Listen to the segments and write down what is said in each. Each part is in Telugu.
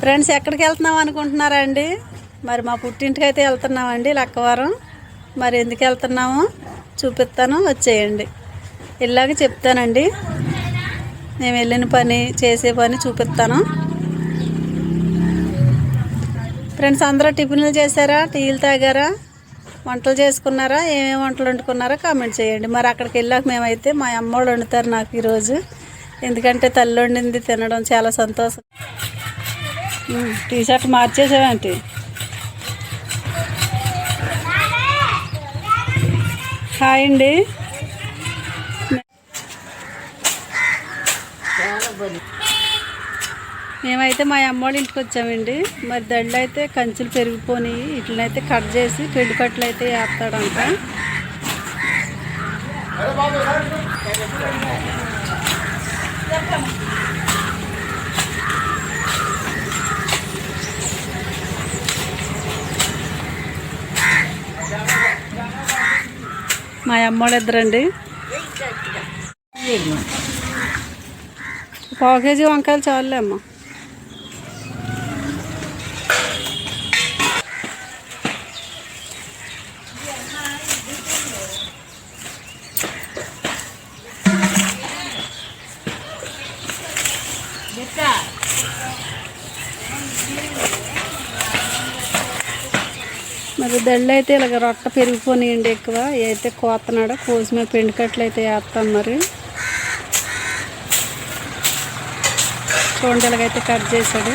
ఫ్రెండ్స్ ఎక్కడికి వెళ్తున్నాం అనుకుంటున్నారా అండి? మరి మా పుట్టింటికి అయితే వెళ్తున్నామండి లక్కవరం. మరి ఎందుకు వెళ్తున్నామో చూపిస్తాను వచ్చేయండి. ఇలాగ చెప్తానండి. మేము వెళ్ళిన పని చేసే పని చూపిస్తాను. ఫ్రెండ్స్ అందరూ టిఫిన్లు చేశారా? టీలు తాగారా? వంటలు చేసుకున్నారా? ఏమేమి వంటలు వండుకున్నారా కామెంట్ చేయండి. మరి అక్కడికి వెళ్ళాక మేమైతే మా అమ్మోళ్ళు వండుతారు నాకు ఈరోజు. ఎందుకంటే తల్లి వండింది తినడం చాలా సంతోషం. T shirt మార్చేసావేంటి? హాయ్ అండి. మేమైతే మా అమ్మోళ్ళ ఇంటికి వచ్చామండి. మరి దళ్ళు అయితే కంచులు పెరిగిపోయి ఇట్లనైతే కట్ చేసి పెళ్ళి కట్లు అయితే వేస్తాడంట. మా అమ్మోళ్ళు ఇద్దరండి. పావు కేజీ వంకాయలు చాలులే అమ్మ. మరి దళ్ళు అయితే ఇలాగ రొట్ట పెరిగిపోయినాయండి ఎక్కువ. అయితే కోతనాడు కోసమే పెండి కట్లు అయితే వేస్తాం మరి. చూడండి ఇలాగైతే కట్ చేశాడు.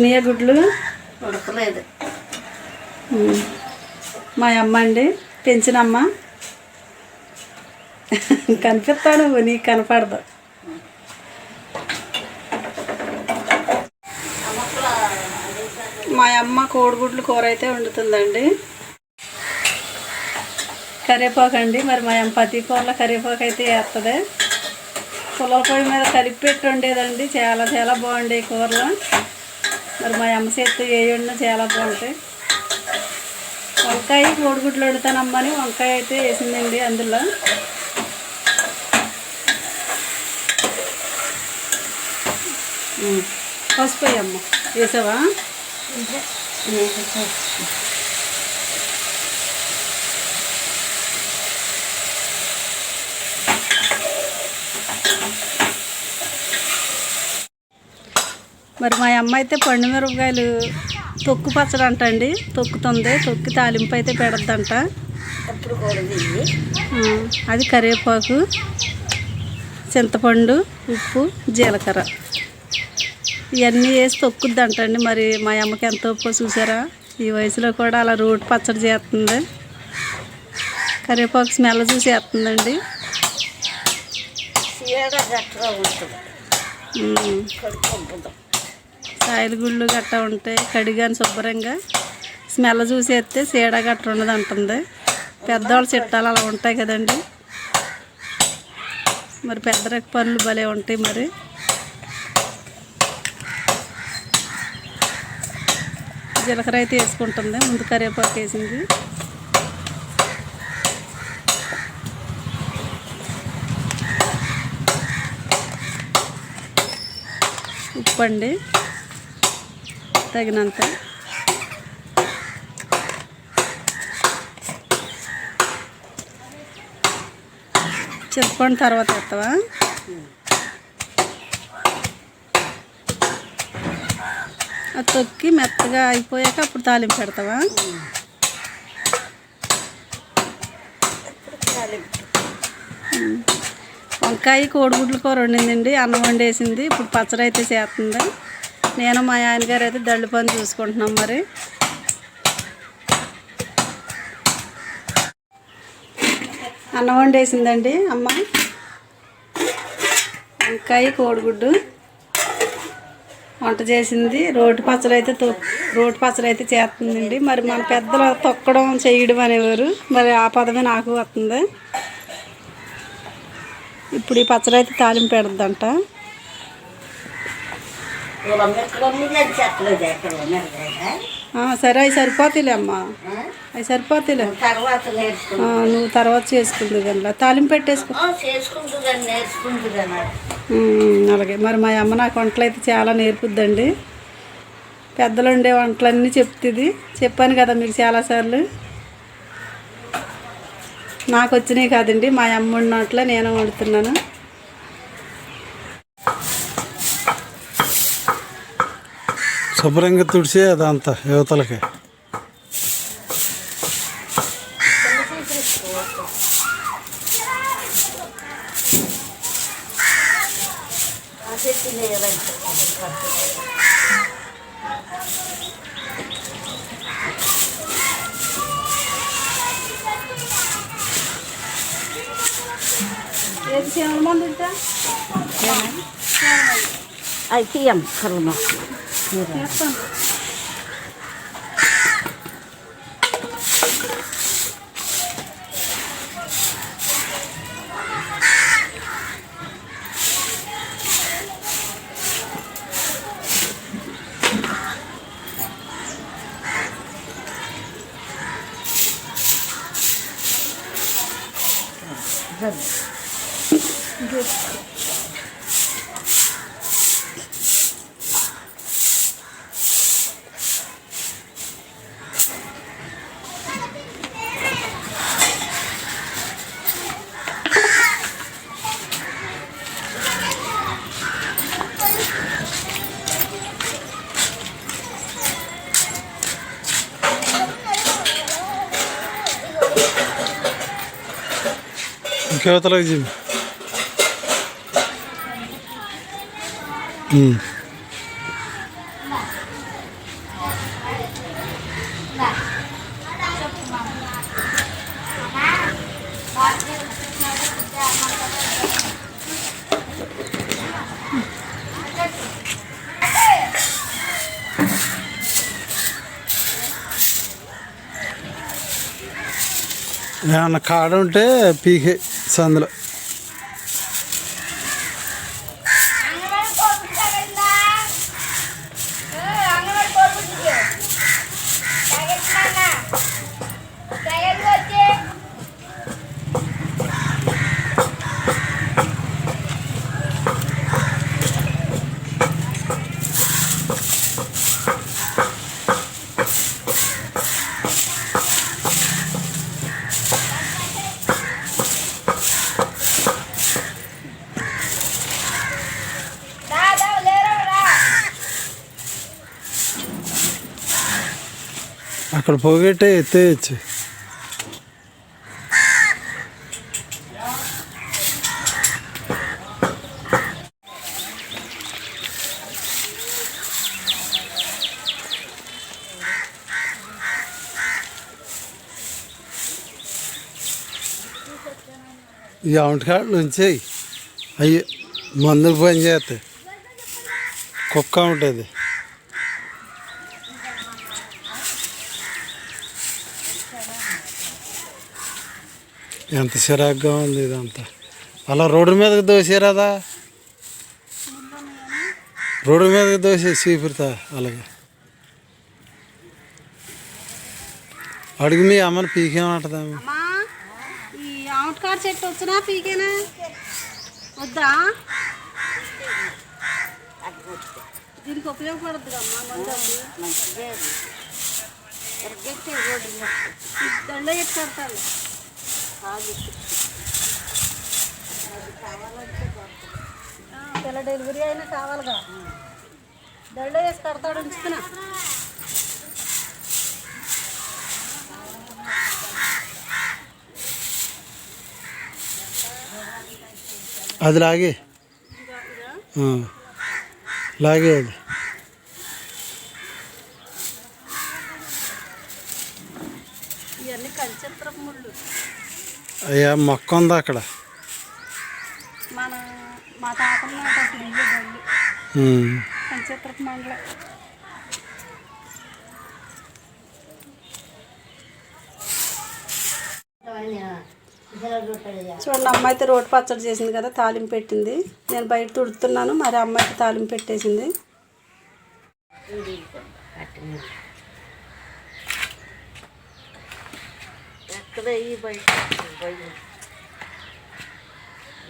ఉడికినాయా గుడ్లు? ఉడకలేదు. మా అమ్మ అండి పెంచిన అమ్మ కనిపిస్తాడు నీకు కనపడదు. మా అమ్మ కోడిగుడ్లు కూర అయితే వండుతుందండి. కరివేపాకు అండి మరి మా అమ్మ పతి కూరలో కరివేపాకు అయితే వేస్తుంది. పొయ్యి మీద కలిపి పెట్టి ఉండేదండి చాలా చాలా బాగుండే కూరలు. మరి మా అమ్మ చేత్తో వండినా చాలా బాగుంటాయి వంకాయ కోడిగుడ్లు వండుతానమ్మని వంకాయ అయితే వేసిందండి అందులో. పసుపు అమ్మ వేసావా? మరి మా అమ్మ అయితే పండు మిరపకాయలు తొక్కు పచ్చడి అంట అండి తొక్కుతుంది. తొక్కి తాలింపు అయితే పెడద్దంట. అది కరివేపాకు చింతపండు ఉప్పు జీలకర్ర. ఇవన్నీ వేసి తొక్కుద్దంట అండి మరి మా అమ్మకి ఎంత ఉప్పు చూసారా? ఈ వయసులో కూడా అలా రోటి పచ్చడి చేస్తుంది. కరివేపాకు స్మెల్ చూసి వేస్తుందండి. ఉంటుంది. కాయలు గుళ్ళు గట్ట ఉంటాయి కడిగాని శుభ్రంగా. స్మెల్ చూసేస్తే సీడ గట్ట ఉండదు అంటుంది. పెద్దవాళ్ళ చిట్టాలు అలా ఉంటాయి కదండి. మరి పెద్దరక పనులు భలే ఉంటాయి మరి. జీలకర్ర అయితే వేసుకుంటుంది ముందు కరివేపాకు వేసింది. ఉప్పు అండి. తగినంత. చింతపండు తర్వాత వేస్తావా? అది తొక్కి మెత్తగా అయిపోయాక అప్పుడు తాలింపు పెడతావా? వంకాయ కోడిగుడ్లు కూర వండిందండి అన్నం వండేసింది ఇప్పుడు పచ్చడి అయితే చేస్తుంది. నేను మా ఆయన గారు అయితే దళ్ళు పని చూసుకుంటున్నాం మరి. అన్నం వండేసిందండి అమ్మ. వంకాయ కోడిగుడ్డు. వంట చేసింది. రోటి పచ్చడి అయితే తొ రోటి పచ్చడి అయితే చేస్తుందండి. మరి మన పెద్దలు తొక్కడం చేయడం అనేవారు. మరి ఆ పదమే నాకు వస్తుంది. ఇప్పుడు ఈ పచ్చడి అయితే తాలింపు పెడద్దంట. సరే? అవి సరిపోతాయిలే అమ్మ. అవి సరిపోతాయిలే. తర్వాత నువ్వు తర్వాత చేసుకుంది కదా తాలింపు పెట్టేసుకో. అలాగే. మరి మా అమ్మ నాకు వంటలు అయితే చాలా నేర్పుద్దండి. పెద్దలు ఉండే వంటలన్నీ చెప్తుంది. చెప్పాను కదా మీకు చాలాసార్లు నాకు వచ్చినాయి కాదండి. మా అమ్మ వండినట్లే నేను వండుతున్నాను. శుభ్రంగా తుడిచి అదంతా యువతలకి. అదే తీయం కర్మ 是的。ఇంక యువతలకి జీవి ఏమన్నా కాడ ఉంటే పీకే. సో అందులో అక్కడ పోగొట్టే ఎత్తేయచ్చు. ఈ వంటకాడ నుంచి అయ్యి మందులు పని చేస్తాయి కుక్క ఉంటుంది. ఎంత సిరాగ్గా ఉంది ఇదంతా. అలా రోడ్డు మీదకి దోసేరాదా? రోడ్డు మీదకి దోసే చీపురుతా అలాగే. అడుగు మీ అమ్మని పీకేమంటదాము అమ్మా ఈ ఆవుట్కాడ చెట్టు వచ్చినా పీకేనా? వద్దా? దీనికి ఉపయోగపడద్దు అమ్మా మంచి మంచిదే దండ ఎట్టు కడతాను. పిల్ల డెలివరీ అయినా కావాలిగా. దళ్ళ వేసి కడతాడు ఉంచుతున్నా అది లాగే. లాగే అది. ఇవన్నీ కంచెత్రపు ముళ్ళు. అయ్యా మొక్క ఉంది అక్కడ? చూడండి అమ్మ అయితే రోటి పచ్చడి చేసింది కదా తాలింపు పెట్టింది. నేను బయట తుడుతున్నాను మరి అమ్మాయికి తాలింపు పెట్టేసింది. ఎక్కడ ఈ బయట బయట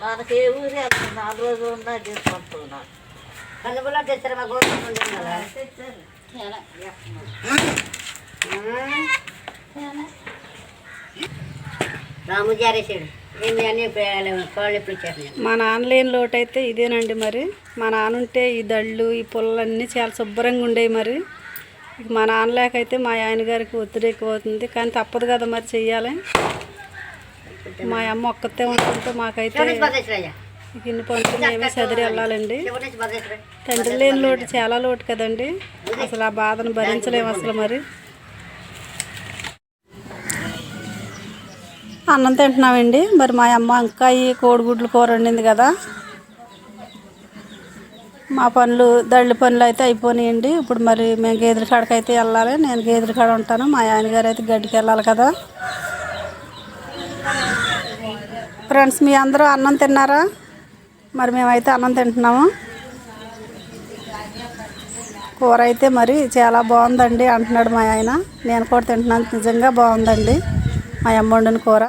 మనకి ఏ ఊరి అక్కడ నాలుగు రోజులు ఉన్నా చేసుకుంటున్నా. కందుబుల్లో తెచ్చారు మా గోధుమ రాము జారేసాడు మా నాన్న లేని లోటు అయితే ఇదేనండి మరి. మా నాన్న ఉంటే ఈ దళ్ళు ఈ పుల్లన్నీ చాలా శుభ్రంగా ఉండేవి మరి. మా నాన్న లేకైతే మా ఆయన గారికి ఒత్తిడి ఎక్కువ అవుతుంది కానీ తప్పదు కదా మరి చెయ్యాలి. మా అమ్మ ఒక్కతే ఉంటుంటే మాకైతే ఇక ఇన్ని పనులు మేమే చదిరి వెళ్ళాలండి. తండ్రి లేని లోటు చాలా లోటు కదండి. అసలు ఆ బాధను భరించలేము అసలు మరి. అన్నం తింటున్నామండి. మరి మా అమ్మ వంకాయ కోడిగుడ్లు కూర వండింది కదా. మా పనులు దళ్ళి పనులు అయితే అయిపోయినాయండి. ఇప్పుడు మరి మేము గేదెల కాడకి అయితే వెళ్ళాలి. నేను గేదెల కాడ ఉంటాను. మా ఆయన గారు అయితే గడ్డికి వెళ్ళాలి కదా. ఫ్రెండ్స్ మీ అందరూ అన్నం తిన్నారా? మరి మేమైతే అన్నం తింటున్నాము. కూర అయితే మరి చాలా బాగుందండి అంటున్నాడు మా ఆయన. నేను కూడా తింటున్నాను. నిజంగా బాగుందండి. మా అమ్మ వండిన కూర.